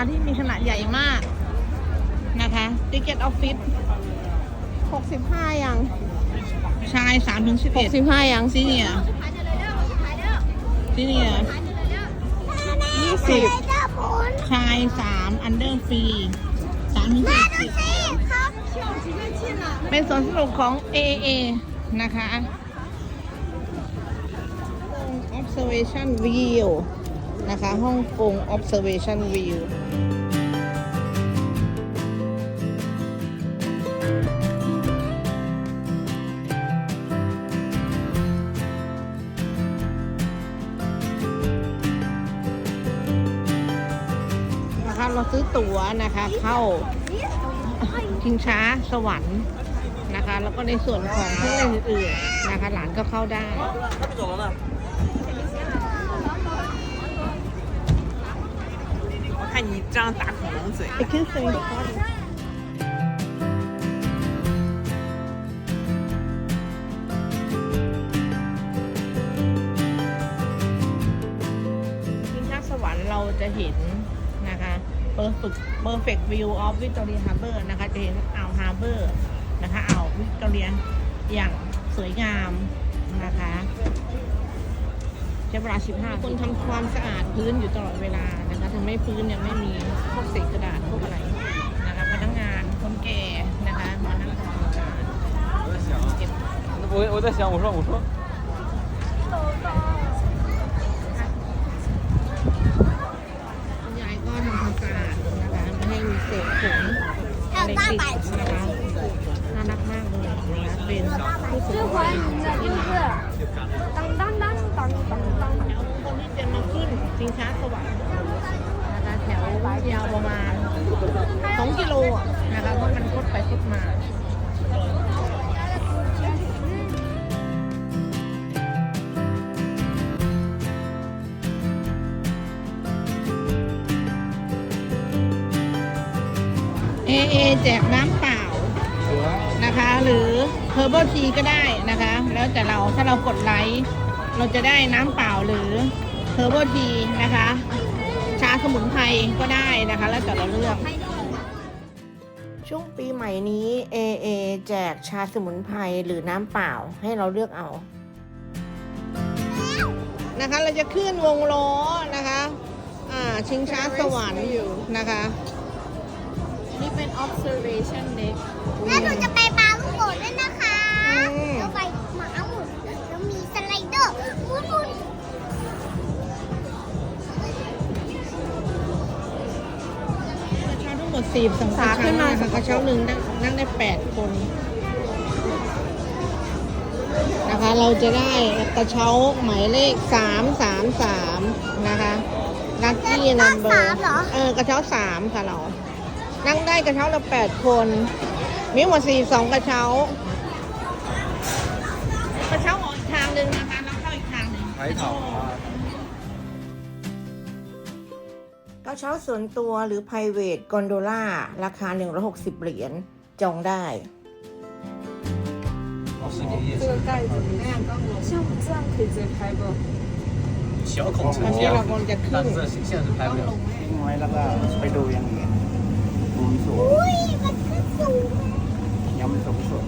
สวรรค์นะคะที่มีขนาดใหญ่มากนะคะติเกตออฟฟิศหกสิบห้ายังชายสามถึงสิบหเอ็กดสิบห้ายังซีเนียซีเนียยี่สิบชายสามอันเดอร์ฟรีสามถึงสิบสิบเป็นสวนสนุกของ AAA นะคะ observation view นะคะฮ่องกง observation view นะคะเราซื้อตั๋วนะคะเข้าชิงช้าสวรรค์นะคะ แล้วก็ในส่วนของเครื่องเล่นอื่นๆนะคะ หลานก็เข้าได้ 看你这样打恐龙嘴。 Excuse me ชิงช้าสวรรค์เราจะเห็นนะคะ perfect perfect view of Victoria Harbour นะคะ จะเห็นอ่าว Harbour นะคะอ่าววิกตอเรียอย่างสวยงามนะคะใช้เวลา 15 คนทำความสะอาดพื้นอยู่ตลอดเวลา นะคะทำให้พื้นเนี่ยไม่มีพวกเศษกระดาษพวกอะไรนะคะพนักงานคนแก่นะคะมานั่งทำความสะอาดเก็บ 我我在想，我说我说， คุณยายก็ทำความสะอาดนะคะไม่ให้มีเศษผงอะไรติดนะคะน่ารักมากเลยนะคะเป็นผู้สูงวัยที่มา 当当当当当当。 คนที่จะมาขึ้นชิงช้าสวรรค์นะคะแถวยาวประมาณ2กิโลอะนะคะเพราะมันคดไปคดมาเอเอแจกน้ำเปล่านะคะ หรือเ e อร์เบิลทีก็ได้นะคะ แล้วแต่เราถ้าเรากดไลค์ เราจะได้น้ำเปล่าหรือเ e อร์เบิลทีนะคะ ชาสมุนไพรก็ได้นะคะ แล้วแต่เราเลือกช่วงปีใหม่นี้ AA แจกชาสมุนไพรหรือน้ำเปล่าให้เราเลือกเอา นะคะเราจะขึ้นวงล้อนะคะอ่าชิงช้าสวรรค์อยู่นะคะ นี่เป็น observation deck แล้วหนูจะไปปลาลูกโป่งด้วยนะคะอืมแล้วไป ดสี่สองชั้าขึ้นมาสองกระเช้าหนึ่งนั่งได้แปดคนนะคะ เราจะได้กระเช้าหมายเลขสามสามสามนะคะนักกี้นัมเบอร์เออกระเช้าสามค่ะเรา นั่งได้กระเช้าละแปดคน มีหมดสี่สองกระเช้ากระเช้าออกทางหนึ่งนะคะแล้วเข้าอีกทางหนึ่ง ระเช้าส่วนตัวหรือ private gondola ราคา 160 เหรียญจองได้ 这个盖子里面，像这样可以直接开不？小孔 ตอนนี้เรากำลังจะขึ้น 是现在是拍不了。 ทิ้งไว้แล้วก็ไปดูอย่างอื่นมุมสูง อุ้ยมันขึ้นสูง ยังไม่สูงสุด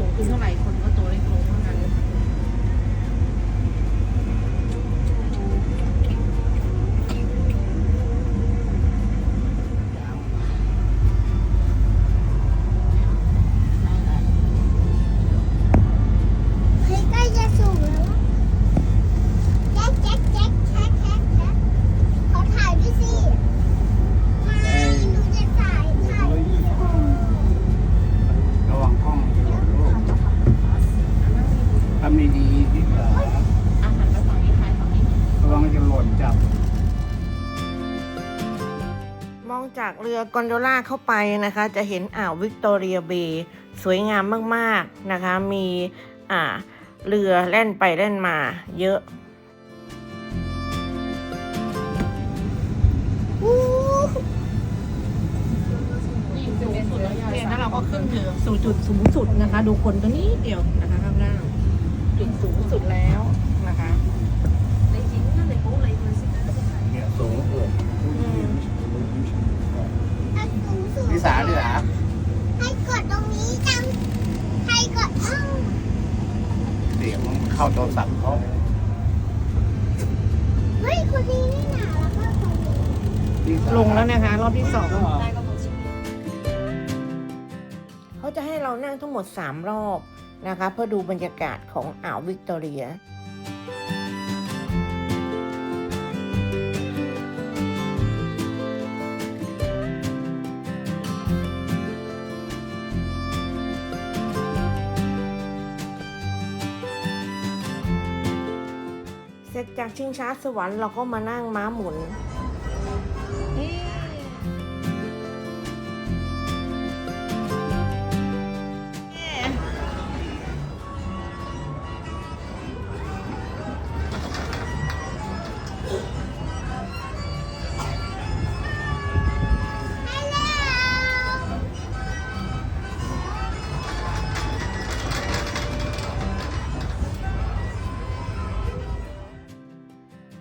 สูงขึ้นเท่าไหร่คนก็ องจากเรือกอนโดล่าเข้าไปนะคะ จะเห็นอ่าววิกตอเรียเบย์สวยงามมากๆนะคะ มีอ่าเรือเล่นไปเล่นมาเยอะแล้วเราก็ขึ้นเรือสูงสุดนะคะ ดูคนตัวนี้เดียวนะคะข้างล่างจุดสูงสุดแล้วนะคะสูงสุด ลิสาลิสาให้กดตรงนี้จังให้กดเสียงมันเข้าโทรศัพท์เขาเฮ้ยคนนี้นี่หนาแล้วก็คนลิลงแล้วนะคะ รอบที่สองเขาจะให้เรานั่งทั้งหมดสามรอบนะคะ เพื่อดูบรรยากาศของอ่าววิกตอเรีย จจากชิงช้าสวรรค์เราก็มานั่งม้าหมุน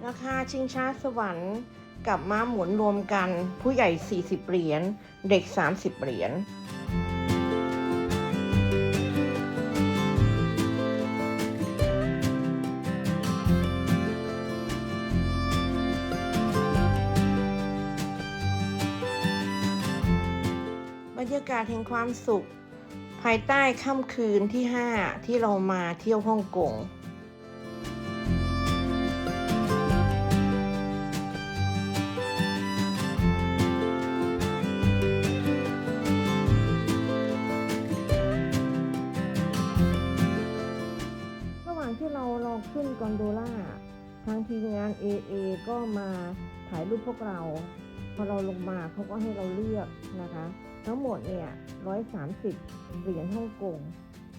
ราคาชิงช้าสวรรค์กับม้าหมุนรวมกัน ผู้ใหญ่ 40 เหรียญ เด็ก 30 เหรียญบรรยากาศแห่งความสุข ภายใต้ค่ำคืนที่ 5 ที่เรามาเที่ยวฮ่องกง กอนโดล่าทางทีมงาน AA ก็มาถ่ายรูปพวกเรา พอเราลงมาเขาก็ให้เราเลือกนะคะ ทั้งหมดเนี่ย130เหรียญฮ่องกง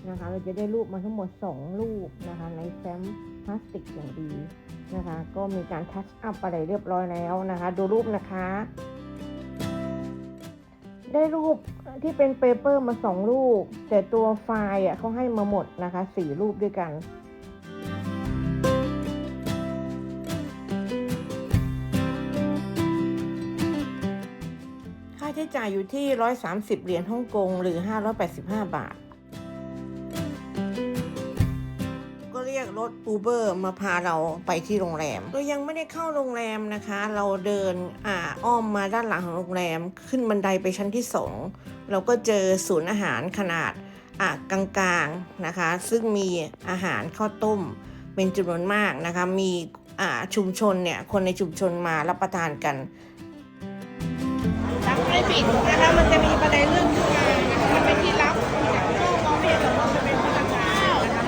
นะคะ เราจะได้รูปมาทั้งหมด 2 รูปนะคะ ในแฟ้มพลาสติกอย่างดีนะคะ ก็มีการทัชอัพอะไรเรียบร้อยแล้วนะคะ ดูรูปนะคะ ได้รูปที่เป็นเปเปอร์มาสองรูป แต่ตัวไฟล์อะเขาให้มาหมดนะคะสี่รูปด้วยกัน ใช้จ่ายอยู่ที่ 130 เหรียญฮ่องกงหรือ 585 บาท ก็เรียกรถ Uber มาพาเราไปที่โรงแรม เรายังไม่ได้เข้าโรงแรมนะคะ เราเดินอ่าอ้อมมาด้านหลังของโรงแรม ขึ้นบันไดไปชั้นที่ 2 เราก็เจอศูนย์อาหารขนาดอ่ากลางๆนะคะ ซึ่งมีอาหารข้าวต้มเป็นจำนวนมากนะคะ มีชุมชนเนี่ย คนในชุมชนมารับประทานกัน ไม่ปิดนะคะมันจะมีบันไดเลื่อนขึ้นมานะคะมันเป็นที่ลับจากโลกมองไม่เห็นหรอกว่ามันเป็นพนักงานนะคะ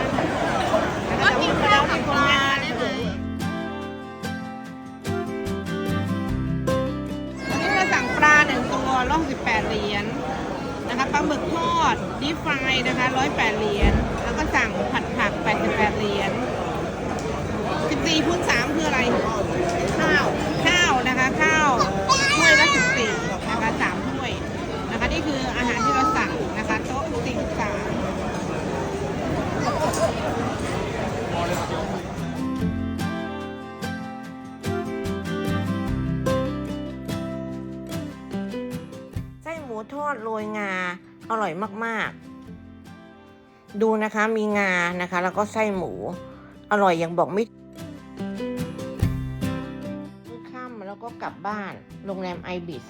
ก็กินข้าวกับปลาได้ไหมวันนี้เราสั่งปลาหนึ่งตัวร้อยสิบแปดเหรียญนะคะปลาหมึกทอดดีฟรายนะคะร้อยแปดเหรียญแล้วก็สั่งผัดผักแปดสิบแปดเหรียญสิบสี่คูณสามคืออะไร ดโรยงา อร่อยมากๆ ดูนะคะมีงานะคะ แล้วก็ไส้หมู อร่อยอย่างบอกไม่ค่ำแล้วก็กลับบ้านโรงแรมไอบิส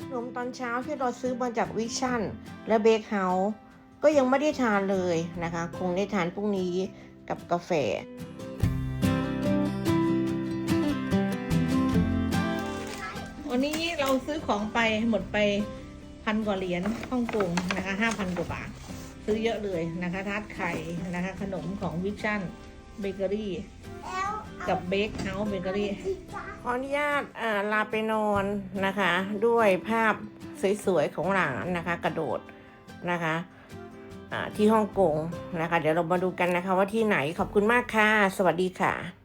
ขนมตอนเช้าที่เราซื้อมาจากวิชั่นและเบคเฮาส์ก็ยังไม่ได้ทานเลยนะคะ คงได้ทานพรุ่งนี้กับกาแฟ วันนี้เราซื้อของไปหมดไปพันกว่าเหรียญฮ่องกงนะคะห้าพันกว่าบาท ซื้อเยอะเลยนะคะทาร์ตไข่นะคะ ขนมของวิชั่นเบเกอรี่กับเบคเฮาส์เบเกอรี่ขออนุญาตลาไปนอนนะคะ ด้วยภาพสวยๆของหลานนะคะ กระโดดนะคะที่ฮ่องกงนะคะ เดี๋ยวเรามาดูกันนะคะว่าที่ไหนขอบคุณมากค่ะ สวัสดีค่ะ